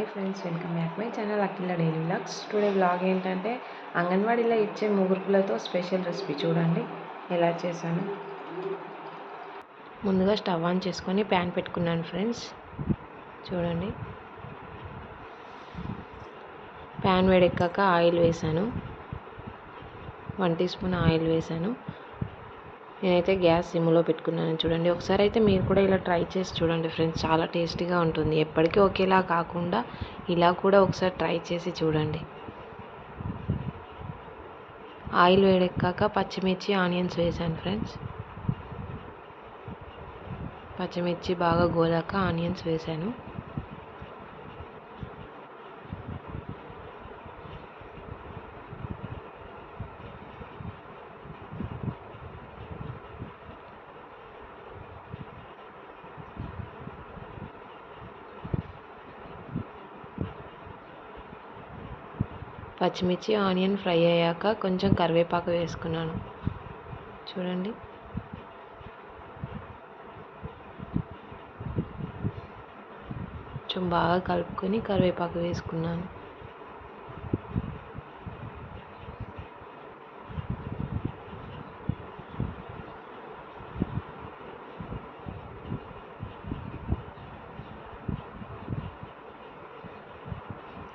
Hi friends welcome back my channel Akhila daily vlogs. Today vlog ఏంటంటే అంగన్వాడీలో ఇచ్చే ముగురుపులతో special recipe చూడండి. ఎలా చేశాను? ముందుగా స్టవ్ ఆన్ చేసుకొని ప్యాన్ పెట్టుకున్నాను ఫ్రెండ్స్. చూడండి. ప్యాన్ వేడెక్కాక ఆయిల్ వేసాను వన్ టీ స్పూన్ ఆయిల్ వేసాను నేనైతే గ్యాస్ సిమ్లో పెట్టుకున్నాను చూడండి. ఒకసారి అయితే మీరు కూడా ఇలా ట్రై చేసి చూడండి ఫ్రెండ్స్. చాలా టేస్టీగా ఉంటుంది. ఎప్పటికీ ఒకేలా కాకుండా ఇలా కూడా ఒకసారి ట్రై చేసి చూడండి. ఆయిల్ వేడెక్కాక పచ్చిమిర్చి ఆనియన్స్ వేసాను ఫ్రెండ్స్. పచ్చిమిర్చి బాగా గోలాక ఆనియన్స్ వేసాను. పచ్చిమిర్చి ఆనియన్ ఫ్రై అయ్యాక కొంచెం కరివేపాకు వేసుకున్నాను. చూడండి. కొంచెం బాగా కలుపుకొని కరివేపాకు వేసుకున్నాను.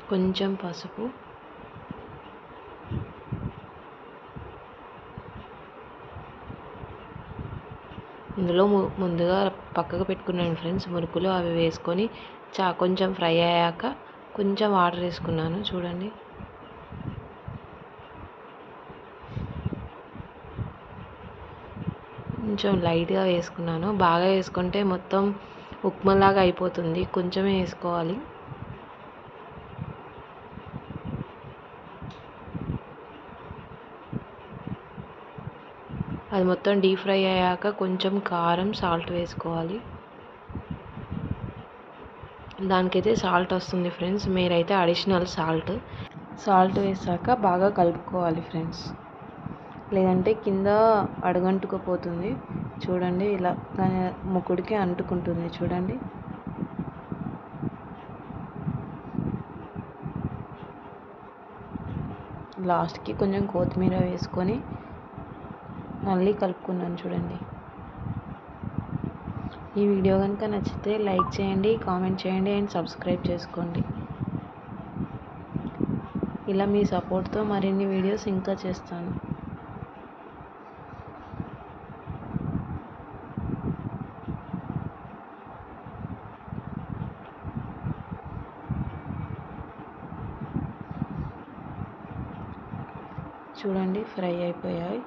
కొంచెం పసుపు ఇందులో ముందుగా పక్కకు పెట్టుకున్నాను ఫ్రెండ్స్ మురుకులు అవి వేసుకొని చా కొంచెం ఫ్రై అయ్యాక కొంచెం వాటర్ వేసుకున్నాను. చూడండి. కొంచెం లైట్గా వేసుకున్నాను. బాగా వేసుకుంటే మొత్తం ఉప్మాలాగా అయిపోతుంది. కొంచెమే వేసుకోవాలి. అది మొత్తం డీప్ ఫ్రై అయ్యాక కొంచెం కారం సాల్ట్ వేసుకోవాలి. దానికైతే సాల్ట్ వస్తుంది ఫ్రెండ్స్. మీరైతే అడిషనల్ సాల్ట్. సాల్ట్ వేసాక బాగా కలుపుకోవాలి ఫ్రెండ్స్. లేదంటే కింద అడుగంటుకుపోతుంది. చూడండి ఇలా దాని ముక్కుడికి అంటుకుంటుంది. చూడండి. లాస్ట్కి కొంచెం కొత్తిమీర వేసుకొని మళ్ళీ కలుపుకున్నాను చూడండి. ఈ వీడియో కనుక నచ్చితే లైక్ చేయండి కామెంట్ చేయండి అండ్ సబ్స్క్రైబ్ చేసుకోండి. ఇలా మీ సపోర్ట్తో మరిన్ని వీడియోస్ ఇంకా చేస్తాను. చూడండి ఫ్రై అయిపోయాయి.